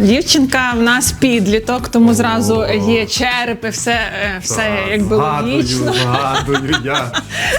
Дівчинка в нас підліток, тому зразу є черепи, все, е, все якби згадую, логічно. Згадую, я,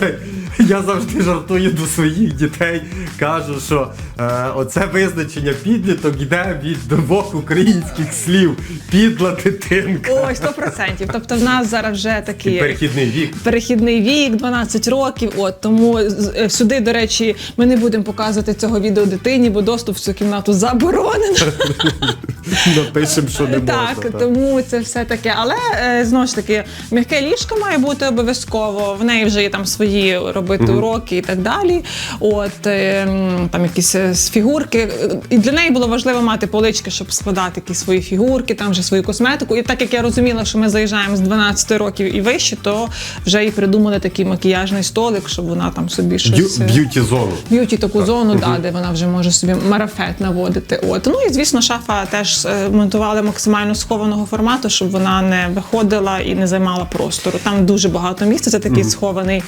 я завжди жартую до своїх дітей. Кажу, що е, оце визначення підліток йде від двох українських слів. Підла дитинка. Ой, 100%. Тобто в нас зараз вже І такий перехідний вік. перехідний вік, 12 років. От тому е, сюди, до речі, ми не будемо показувати цього відео дитині, бо доступ в цю кімнату заборонений. Напишемо, що не можна. Так, тому це все таке. Але е, знову ж таки, м'яке ліжко має бути обов'язково. В неї вже є там свої робити уроки і так далі. От е, там якісь е, з фігурки. І для неї було важливо мати полички, щоб складати якісь свої фігурки, там вже свою косметику. І так як я розуміла, що ми заїжджаємо з 12 років і вище, то вже і придумали такий макіяжний столик, щоб вона там собі щось. е, Б'юті зону. б'юті таку зону, да, де вона вже може собі марафет наводити. От ну і звісно, шафа теж е, монтували максимально схованого формату, щоб вона не виходила і не займала простору. Там дуже багато місця. Це такий схований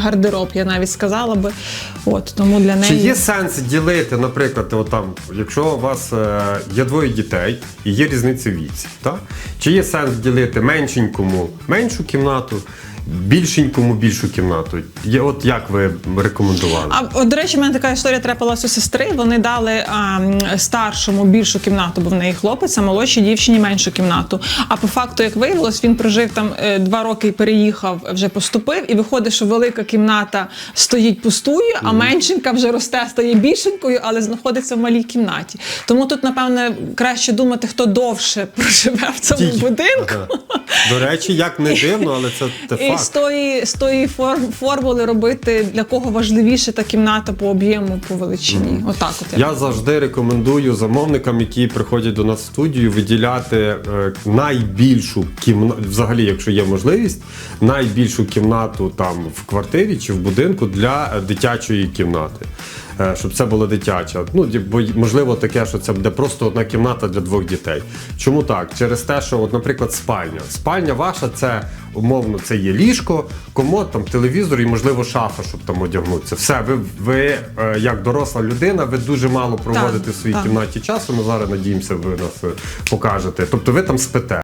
міні-гардероб, я навіть сказала би. От тому для неї Чи є сенс ділити, наприклад, от там, якщо у вас е, є двоє дітей і є різниця віці, так? чи є сенс ділити меншенькому меншу кімнату, більшенькому більшу кімнату? Є, от як ви рекомендували? А от, до речі, в мене така історія трапилася у сестри. Вони дали а, старшому більшу кімнату, бо в неї хлопець, а молодшій дівчині меншу кімнату. А по факту, як виявилось, він прожив там е, два роки і переїхав, вже поступив, і виходить, що велика кімната стоїть пустує, а меншенька вже росте, стає більшенькою, але знаходиться в малій кімнаті. Тому тут, напевне, краще думати, хто довше проживе в цьому будинку. Ага. До речі, як не дивно, але це, І факт. З тої, з тої форм, формули робити для кого важливіше та кімната по об'єму, по величині. Отак от Я завжди рекомендую замовникам, які приходять до нас в студію, виділяти е, найбільшу кімнату, взагалі, якщо є можливість, найбільшу кімнату там в квартирі чи в будинку для е, дитячої кімнати. Е, Щоб це була дитяча. Ну, бо можливо таке, що це буде просто одна кімната для двох дітей. Чому так? Через те, що, от, наприклад, спальня. Спальня ваша це умовно, це є ліжко, комод, там телевізор і, можливо, шафа, щоб там одягнутися. Все, ви, ви е, як доросла людина, ви дуже мало проводите Так, в своїй так. кімнаті часу. Ми зараз надіємося, ви нас е, покажете. Тобто ви там спите.